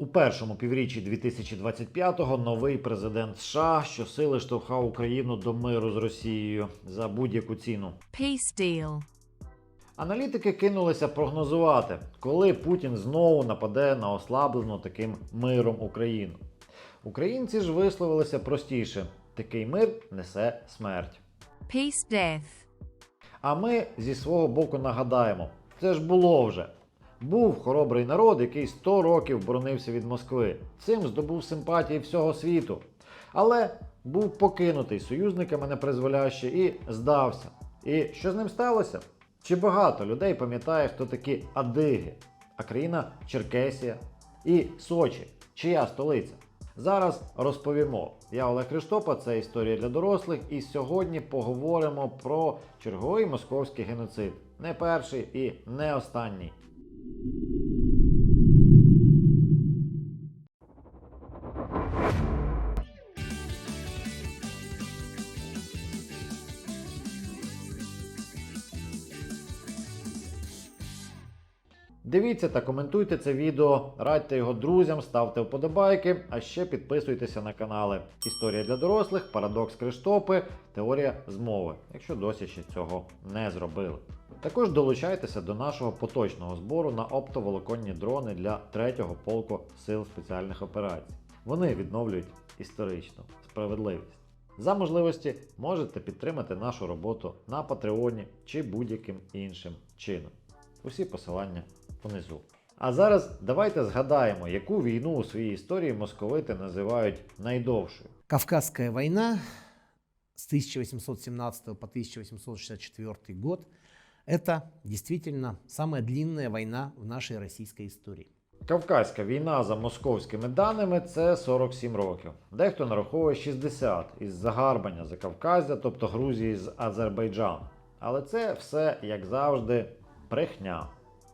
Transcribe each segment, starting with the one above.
У першому півріччі 2025-го новий президент США щосили штовхав Україну до миру з Росією за будь-яку ціну. Peace deal. Аналітики кинулися прогнозувати, коли Путін знову нападе на ослаблену таким миром Україну. Українці ж висловилися простіше: такий мир несе смерть. Peace death. А ми зі свого боку нагадаємо: це ж було вже. Був хоробрий народ, який 100 років боронився від Москви. Цим здобув симпатії всього світу. Але був покинутий союзниками непризволяще і здався. І що з ним сталося? Чи багато людей пам'ятає, хто такі адиги, а країна Черкесія і Сочі, чия столиця? Зараз розповімо. Я Олег Криштопа, це історія для дорослих, і сьогодні поговоримо про черговий московський геноцид. Не перший і не останній. Дивіться та коментуйте це відео, радьте його друзям, ставте вподобайки, а ще підписуйтеся на канали Історія для дорослих, Парадокс Криштопи, Теорія змови, якщо досі ще цього не зробили. Також долучайтеся до нашого поточного збору на оптоволоконні дрони для 3-го полку сил спеціальних операцій. Вони відновлюють історичну справедливість. За можливості можете підтримати нашу роботу на Патреоні чи будь-яким іншим чином. Усі посилання внизу. А зараз давайте згадаємо, яку війну у своїй історії московити називають найдовшою. Кавказская война с 1817 по 1864 год – это действительно самая длинная война в нашей российской истории. Кавказька війна за московськими даними це 47 років. Дехто нараховує 60 із загарбання Закавказя, тобто Грузії з Азербайджану. Але це все, як завжди, брехня.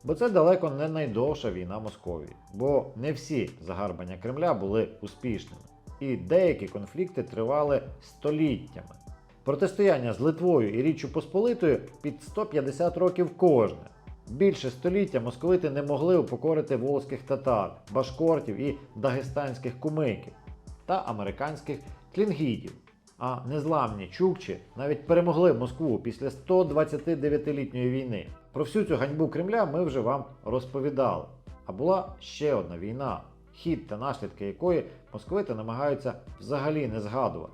Бо це далеко не найдовша війна Московії, бо не всі загарбання Кремля були успішними, і деякі конфлікти тривали століттями. Протистояння з Литвою і Річчю Посполитою під 150 років кожне. Більше століття московити не могли упокорити волзьких татар, башкортів і дагестанських кумиків та американських тлінгітів. А незламні чукчі навіть перемогли Москву після 129-літньої війни. Про всю цю ганьбу Кремля ми вже вам розповідали. А була ще одна війна, хід та наслідки якої московити намагаються взагалі не згадувати.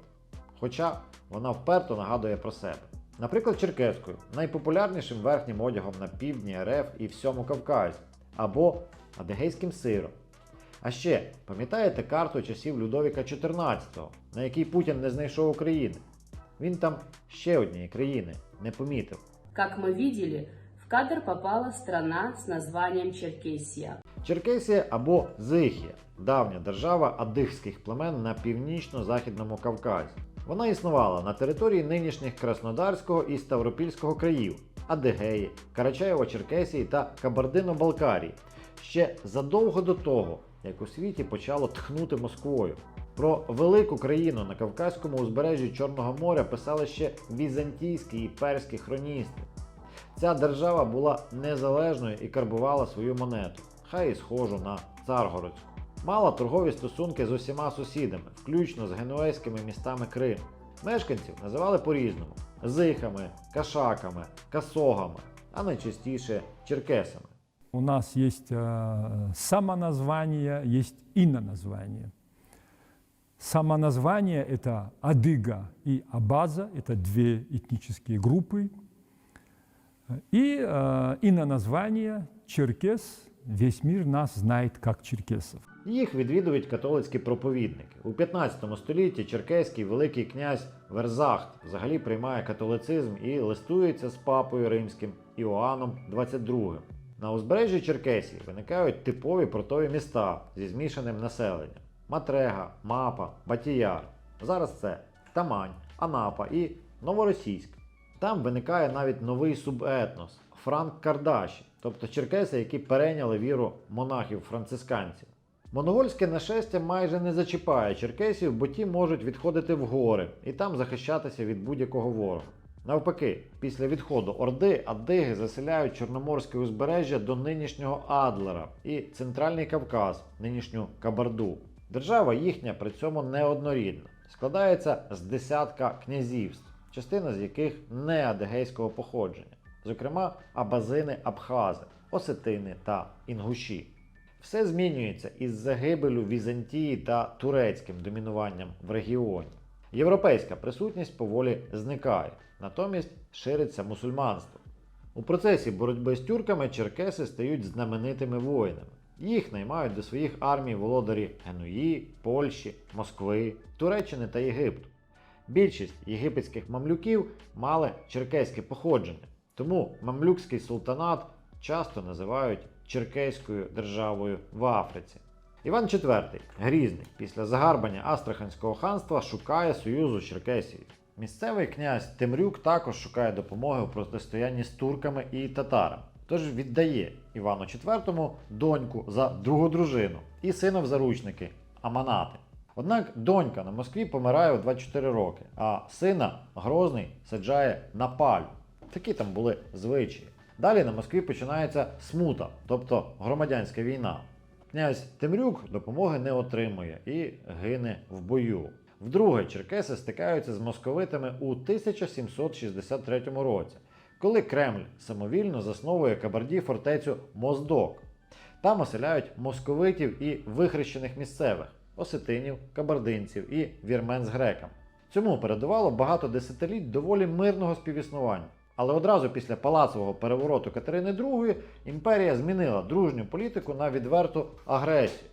Хоча вона вперто нагадує про себе. Наприклад, черкеською, найпопулярнішим верхнім одягом на півдні РФ і всьому Кавказі, або адегейським сиром. А ще пам'ятаєте карту часів Людовіка XIV, на якій Путін не знайшов України? Він там ще однієї країни не помітив. Как мы видели, в кадр попала страна с названием Черкесия. Черкесія або Зихія давня держава адигських племен на північно-західному Кавказі. Вона існувала на території нинішніх Краснодарського і Ставропільського країв, Адигеї, Карачаєво-Черкесії та Кабардино-Балкарії ще задовго до того, як у світі почало тхнути Москвою. Про велику країну на Кавказькому узбережжі Чорного моря писали ще візантійські і перські хроністи. Ця держава була незалежною і карбувала свою монету, хай і схожу на царгородську Мала торгові стосунки з усіма сусідами, включно з генуезькими містами Криму. Мешканців називали по-різному: зихами, кашаками, касогами, а найчастіше черкесами. У нас есть э, самоназвание, есть иноназвание. Самоназвание – это адыга и абаза, это две этнические группы. И э, иноназвание – черкес, весь мир нас знает как черкесов. Їх відвідують католицькі проповідники. У 15 столітті черкеський великий князь Верзахт взагалі приймає католицизм і листується з папою римським Іоанном XXII. На узбережжі Черкесії виникають типові портові міста зі змішаним населенням: Матрега, Мапа, Батіяр. Зараз це Тамань, Анапа і Новоросійськ. Там виникає навіть новий субетнос Франк Кардаші, тобто черкеси, які перейняли віру монахів-францисканців. Монгольське нашестя майже не зачіпає черкесів, бо ті можуть відходити в гори і там захищатися від будь-якого ворога. Навпаки, після відходу Орди адиги заселяють Чорноморське узбережжя до нинішнього Адлера і Центральний Кавказ, нинішню Кабарду. Держава їхня при цьому неоднорідна, складається з десятка князівств, частина з яких не адигейського походження, зокрема Абазини, Абхази, Осетини та Інгуші. Все змінюється із загибелю Візантії та турецьким домінуванням в регіоні. Європейська присутність поволі зникає, натомість шириться мусульманство. У процесі боротьби з тюрками черкеси стають знаменитими воїнами. Їх наймають до своїх армій володарі Генуї, Польщі, Москви, Туреччини та Єгипту. Більшість єгипетських мамлюків мали черкеське походження, тому мамлюкський султанат часто називають черкеською державою в Африці. Іван IV, Грізний, після загарбання Астраханського ханства шукає союзу з Черкесією. Місцевий князь Темрюк також шукає допомоги у протистоянні з турками і татарами. Тож віддає Івану IV доньку за другу дружину і сина в заручники Аманати. Однак донька на Москві помирає у 24 роки, а сина Грозний саджає на палю. Такі там були звичаї. Далі на Москві починається смута, тобто громадянська війна. Князь Темрюк допомоги не отримує і гине в бою. Вдруге, черкеси стикаються з московитами у 1763 році, коли Кремль самовільно засновує Кабарді фортецю Моздок. Там оселяють московитів і вихрещених місцевих осетинів, кабардинців і вірмен з греками. Цьому передувало багато десятиліть доволі мирного співіснування. Але одразу після палацового перевороту Катерини II імперія змінила дружню політику на відверту агресію.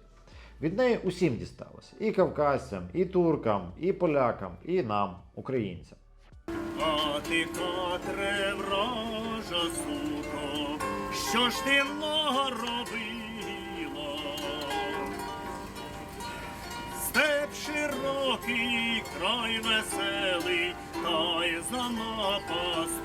Від неї усім дісталося і кавказцям, і туркам, і полякам, і нам, українцям. А ти, Катре, вража суто, що ж ти наробила? Степ широкий, край веселий, та й занапастила.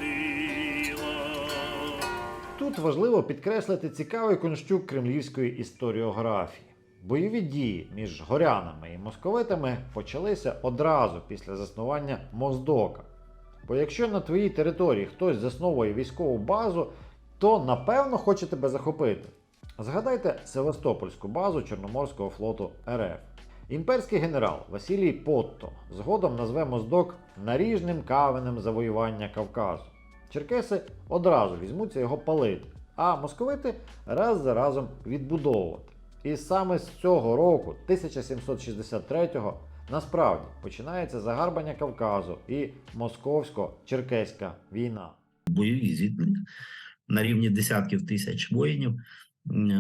Тут важливо підкреслити цікавий конщук кремлівської історіографії. Бойові дії між горянами і московитами почалися одразу після заснування Моздока. Бо якщо на твоїй території хтось засновує військову базу, то напевно хоче тебе захопити. Згадайте Севастопольську базу Чорноморського флоту РФ. Імперський генерал Василій Потто згодом назве Моздок наріжним каменем завоювання Кавказу. Черкеси одразу візьмуться його палити, а московити раз за разом відбудовувати. І саме з цього року, 1763-го, насправді починається загарбання Кавказу і московсько-черкеська війна. бойові зіткнення на рівні десятків тисяч воїнів.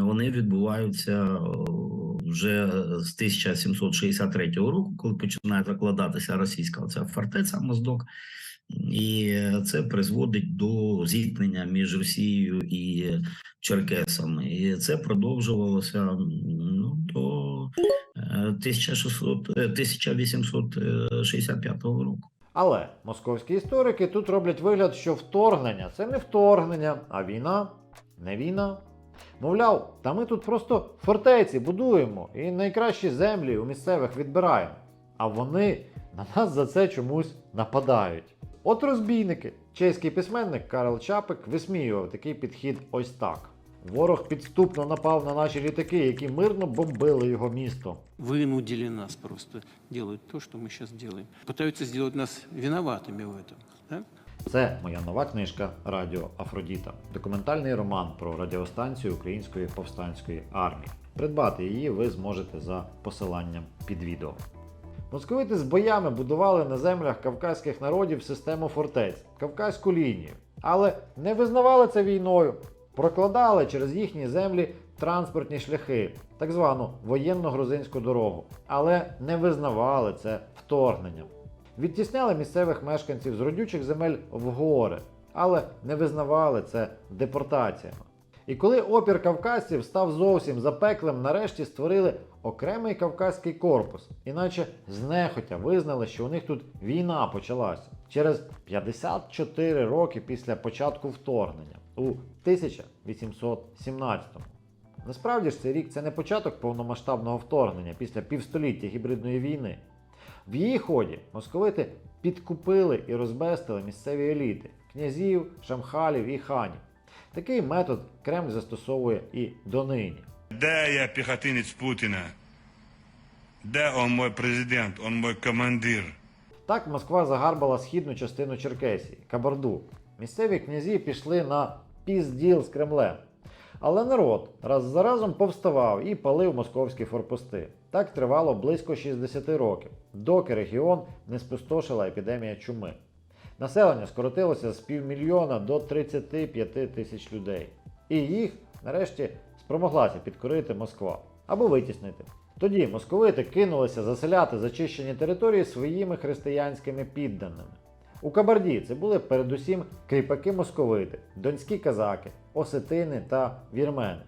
Вони відбуваються о, вже з 1763 року, коли починає закладатися російська оця фортеця Моздок, і це призводить до зіткнення між Росією і Черкесами. І це продовжувалося ну, до е, 1600, е, 1865 року. Але московські історики тут роблять вигляд, що вторгнення це не вторгнення, а війна не війна. Мовляв, та ми тут просто фортеці будуємо і найкращі землі у місцевих відбираємо. А вони на нас за це чомусь нападають. От розбійники. Чеський письменник Карл Чапик висміював такий підхід ось так. Ворог підступно напав на наші літаки, які мирно бомбили його місто. вынудили нас просто делать то, что мы сейчас делаем. Пытаются сделать нас виноватыми в этом. Да? Це моя нова книжка Радіо Афродіта, документальний роман про радіостанцію Української повстанської армії. Придбати її ви зможете за посиланням під відео. Московити з боями будували на землях кавказьких народів систему фортець, Кавказьку лінію, але не визнавали це війною, прокладали через їхні землі транспортні шляхи, так звану воєнно-грузинську дорогу, але не визнавали це вторгненням. Відтісняли місцевих мешканців з родючих земель в гори, але не визнавали це депортаціями. І коли опір кавказців став зовсім запеклим, нарешті створили окремий кавказький корпус, іначе знехотя визнали, що у них тут війна почалася через 54 роки після початку вторгнення у 1817-му. Насправді ж цей рік це не початок повномасштабного вторгнення після півстоліття гібридної війни. В її ході московити підкупили і розбестили місцеві еліти князів, шамхалів і ханів. Такий метод Кремль застосовує і донині. Де я піхотинець Путіна? Де он мой президент, он мой командир? Так Москва загарбала східну частину Черкесії Кабарду. Місцеві князі пішли на пізділ з Кремлем. Але народ раз за разом повставав і палив московські форпости. Так тривало близько 60 років, доки регіон не спустошила епідемія чуми. Населення скоротилося з півмільйона до 35 тисяч людей. І їх нарешті спромоглася підкорити Москва або витіснити. Тоді московити кинулися заселяти зачищені території своїми християнськими підданими. У Кабарді це були передусім кріпаки московити, донські казаки, осетини та вірмени.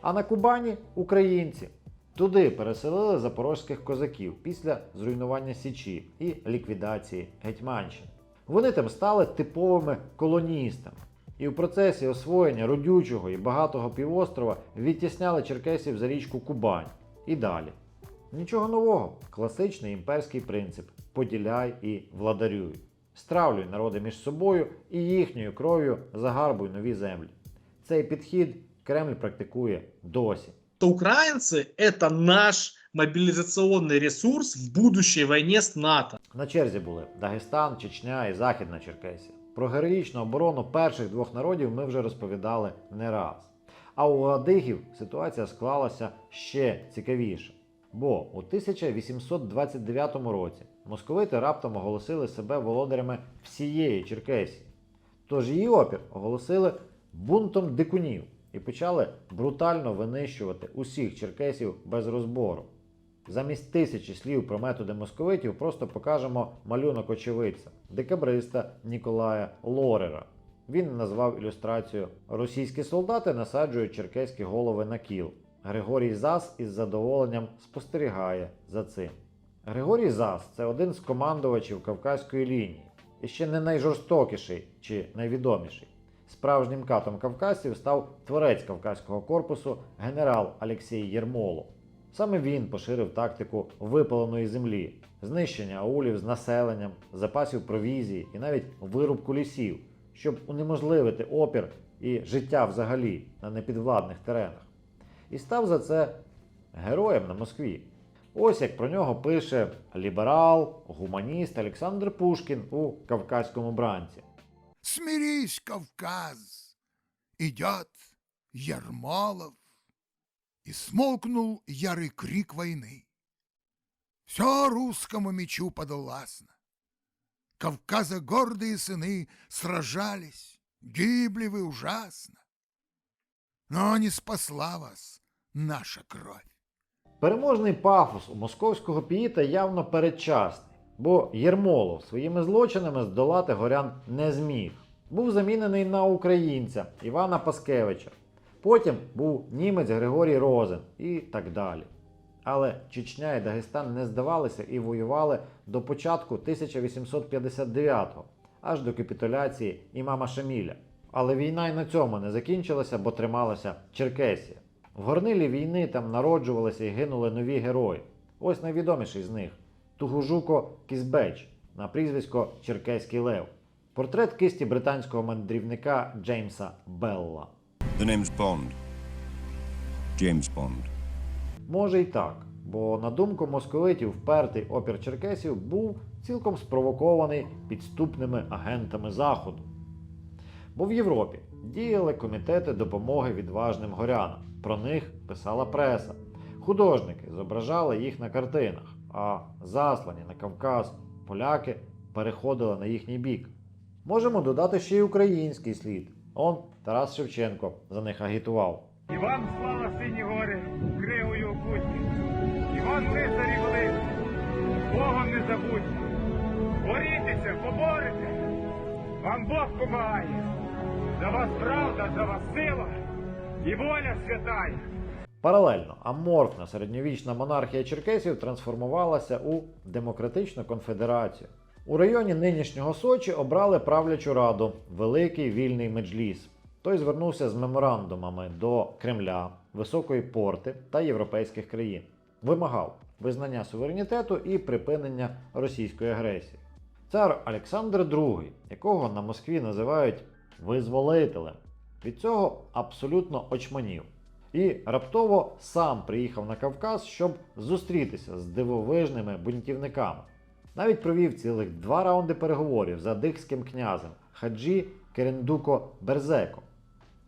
А на Кубані українці. Туди переселили запорозьких козаків після зруйнування Січі і ліквідації Гетьманщини. Вони там стали типовими колоністами. І в процесі освоєння родючого і багатого півострова відтісняли черкесів за річку Кубань і далі. Нічого нового, класичний імперський принцип поділяй і владарюй. Стравлюй народи між собою і їхньою кров'ю загарбуй нові землі. Цей підхід Кремль практикує досі что украинцы – это наш мобилизационный ресурс в будущей войне с НАТО. На черзі були Дагестан, Чечня і Західна Черкесія. Про героїчну оборону перших двох народів ми вже розповідали не раз. А у Адигів ситуація склалася ще цікавіше. Бо у 1829 році московити раптом оголосили себе володарями всієї Черкесії. Тож її опір оголосили бунтом дикунів і почали брутально винищувати усіх черкесів без розбору. Замість тисячі слів про методи московитів просто покажемо малюнок очевидця, декабриста Ніколая Лорера. Він назвав ілюстрацію Російські солдати насаджують черкеські голови на кіл. Григорій Зас із задоволенням спостерігає за цим. Григорій Зас це один з командувачів Кавказької лінії, і ще не найжорстокіший чи найвідоміший. Справжнім катом кавказців став творець Кавказького корпусу генерал Алексій Єрмолов. Саме він поширив тактику випаленої землі, знищення аулів з населенням, запасів провізії і навіть вирубку лісів, щоб унеможливити опір і життя взагалі на непідвладних теренах. І став за це героєм на Москві. Ось як про нього пише ліберал, гуманіст Олександр Пушкін у Кавказькому бранці. Смирись, Кавказ! Идет Ермолов. И смолкнул ярый крик войны. Все русскому мечу подвластно. Кавказа гордые сыны сражались, гибли вы ужасно. Но не спасла вас наша кровь. Переможний пафос у московського піїта явно передчасний, бо Єрмолов своїми злочинами здолати горян не зміг. Був замінений на українця Івана Паскевича. Потім був німець Григорій Розен і так далі. Але Чечня і Дагестан не здавалися і воювали до початку 1859-го, аж до капітуляції імама Шаміля. Але війна й на цьому не закінчилася, бо трималася Черкесія. В горнилі війни там народжувалися і гинули нові герої. Ось найвідоміший з них Тугужуко Кізбеч на прізвисько Черкеський Лев. Портрет кисті британського мандрівника Джеймса Белла. The name's Bond. James Bond. Може й так, бо на думку московитів впертий опір черкесів був цілком спровокований підступними агентами Заходу. Бо в Європі діяли комітети допомоги відважним горянам. Про них писала преса. Художники зображали їх на картинах, а заслані на Кавказ поляки переходили на їхній бік. Можемо додати ще й український слід. Он Тарас Шевченко за них агітував. І вам слава сині гори, кривою окутні. І вам лицарі великі, Богом не забудьте. Борітеся, поборете. Вам Бог помагає. За вас правда, за вас сила і воля святая. Паралельно аморфна середньовічна монархія черкесів трансформувалася у демократичну конфедерацію. У районі нинішнього Сочі обрали правлячу раду Великий вільний меджліс. Той звернувся з меморандумами до Кремля, Високої порти та європейських країн. Вимагав визнання суверенітету і припинення російської агресії. Цар Олександр II, якого на Москві називають визволителем, від цього абсолютно очманів. І раптово сам приїхав на Кавказ, щоб зустрітися з дивовижними бунтівниками. Навіть провів цілих два раунди переговорів з адихським князем Хаджі Керендуко Берзеко,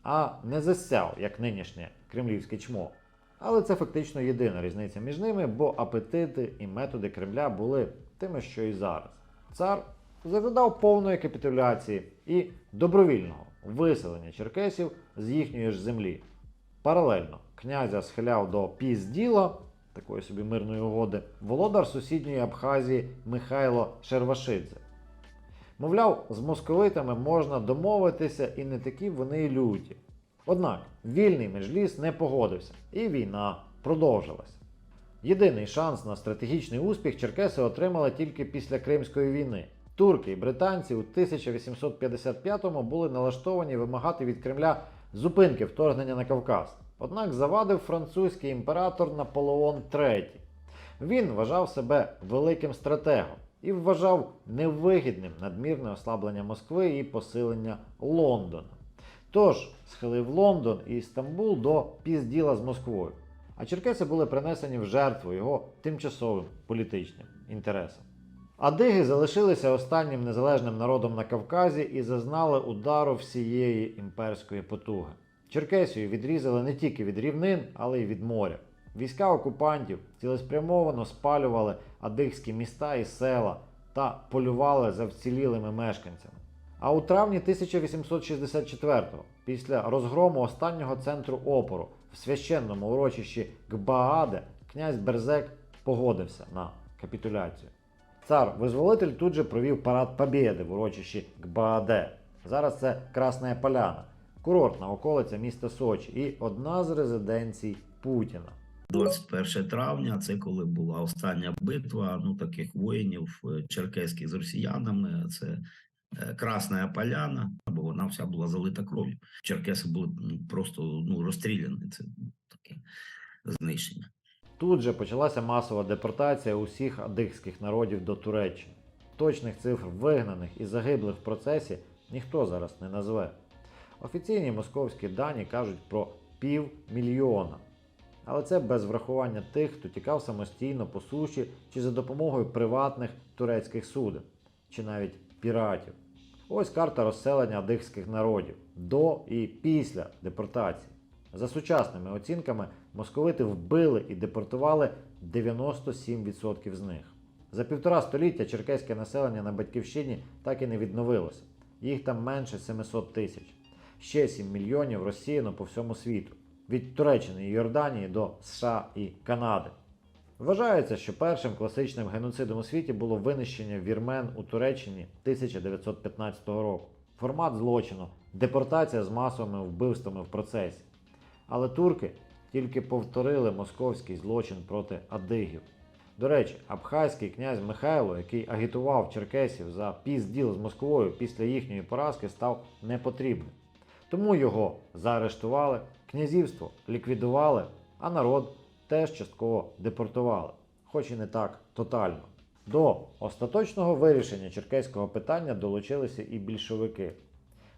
а не засяв, як нинішнє кремлівське чмо. Але це фактично єдина різниця між ними, бо апетити і методи Кремля були тими, що і зараз. Цар зажадав повної капітуляції і добровільного виселення черкесів з їхньої ж землі. Паралельно князя схиляв до пізділа, такої собі мирної угоди, володар сусідньої Абхазії Михайло Шервашидзе. Мовляв, з московитами можна домовитися і не такі вони люті. Однак вільний меджліс не погодився, і війна продовжилася. Єдиний шанс на стратегічний успіх черкеси отримали тільки після Кримської війни. Турки і британці у 1855-му були налаштовані вимагати від Кремля зупинки вторгнення на Кавказ. Однак завадив французький імператор Наполеон III. Він вважав себе великим стратегом і вважав невигідним надмірне ослаблення Москви і посилення Лондона. Тож схилив Лондон і Стамбул до пізділа з Москвою. А черкеси були принесені в жертву його тимчасовим політичним інтересам. Адиги залишилися останнім незалежним народом на Кавказі і зазнали удару всієї імперської потуги. Черкесію відрізали не тільки від рівнин, але й від моря. Війська окупантів цілеспрямовано спалювали адигські міста і села та полювали за вцілілими мешканцями. А у травні 1864-го, після розгрому останнього центру опору в священному урочищі Гбааде, князь Берзек погодився на капітуляцію. Цар-визволитель тут же провів парад Побєди в урочищі Гбааде. Зараз це Красна Поляна, курортна околиця міста Сочі і одна з резиденцій Путіна. 21 травня, це коли була остання битва ну таких воїнів е, черкеських з росіянами. Це е, Красна Поляна, бо вона вся була залита кров'ю. Черкеси були просто ну розстріляні. Це таке знищення. Тут же почалася масова депортація усіх адигських народів до Туреччини. Точних цифр вигнаних і загиблих в процесі ніхто зараз не назве. Офіційні московські дані кажуть про півмільйона. Але це без врахування тих, хто тікав самостійно по суші чи за допомогою приватних турецьких суден, чи навіть піратів. Ось карта розселення адихських народів до і після депортації. За сучасними оцінками, московити вбили і депортували 97% з них. За півтора століття черкеське населення на батьківщині так і не відновилося. Їх там менше 700 тисяч. Ще 7 мільйонів розсіяно по всьому світу від Туреччини і Йорданії до США і Канади. Вважається, що першим класичним геноцидом у світі було винищення вірмен у Туреччині 1915 року. Формат злочину депортація з масовими вбивствами в процесі. Але турки тільки повторили московський злочин проти адигів. До речі, абхазький князь Михайло, який агітував черкесів за пізділ з Москвою після їхньої поразки, став непотрібним. Тому його заарештували, князівство ліквідували, а народ теж частково депортували, хоч і не так тотально. До остаточного вирішення черкеського питання долучилися і більшовики.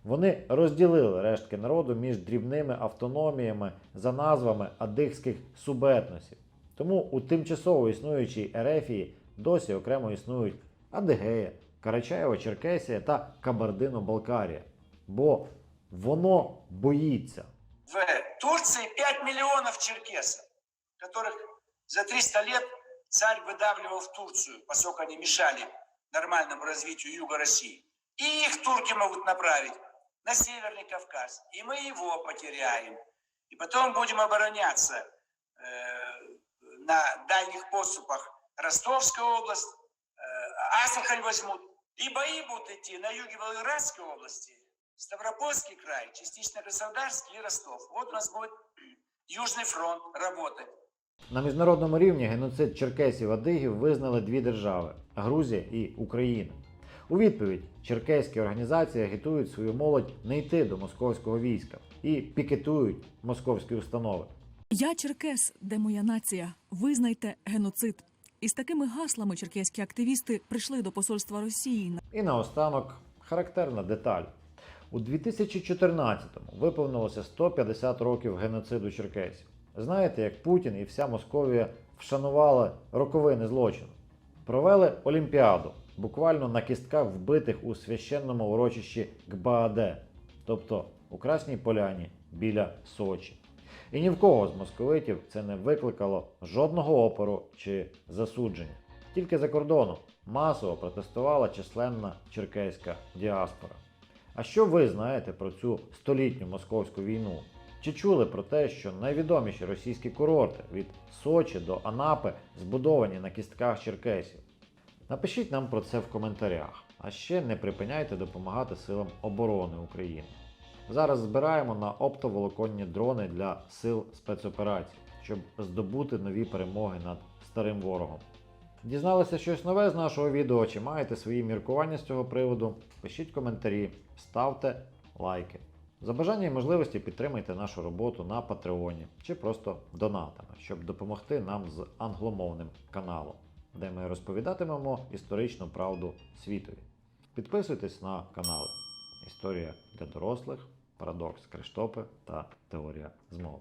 Вони розділили рештки народу між дрібними автономіями за назвами адихських субетносів. Тому у тимчасово існуючій Ерефії досі окремо існують Адигея, Карачаєво-Черкесія та Кабардино-Балкарія. Бо воно боїться. В Турции 5 миллионов черкесов, которых за 300 лет царь выдавливал в Турцию, поскольку они мешали нормальному развитию юга России. И их турки могут направить на Северный Кавказ, и мы его потеряем. И потом будем обороняться э, на дальних поступах Ростовская область, э, Астрахань возьмут. И бои будут идти на юге Волгоградской области, Ставропольский край, частично Краснодарский и Ростов. Вот у нас будет Южный фронт работать. На міжнародному рівні геноцид черкесів адигів визнали дві держави Грузія і Україна. У відповідь черкеські організації агітують свою молодь не йти до московського війська і пікетують московські установи. Я черкес, де моя нація. Визнайте геноцид. Із такими гаслами черкеські активісти прийшли до посольства Росії. І наостанок характерна деталь. У 2014-му виповнилося 150 років геноциду черкесів. Знаєте, як Путін і вся Московія вшанували роковини злочину? Провели Олімпіаду, буквально на кістках вбитих у священному урочищі Гбааде, тобто у Красній Поляні біля Сочі. І ні в кого з московитів це не викликало жодного опору чи засудження. Тільки за кордоном масово протестувала численна черкеська діаспора. А що ви знаєте про цю столітню московську війну? Чи чули про те, що найвідоміші російські курорти від Сочі до Анапи збудовані на кістках черкесів? Напишіть нам про це в коментарях. А ще не припиняйте допомагати силам оборони України. Зараз збираємо на оптоволоконні дрони для сил спецоперацій, щоб здобути нові перемоги над старим ворогом. Дізналися щось нове з нашого відео, чи маєте свої міркування з цього приводу? Пишіть коментарі, ставте лайки. За бажання і можливості підтримайте нашу роботу на Патреоні чи просто донатами, щоб допомогти нам з англомовним каналом, де ми розповідатимемо історичну правду світові. Підписуйтесь на канали Історія для дорослих, Парадокс Криштопи та Теорія змови.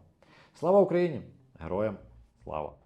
Слава Україні! Героям слава!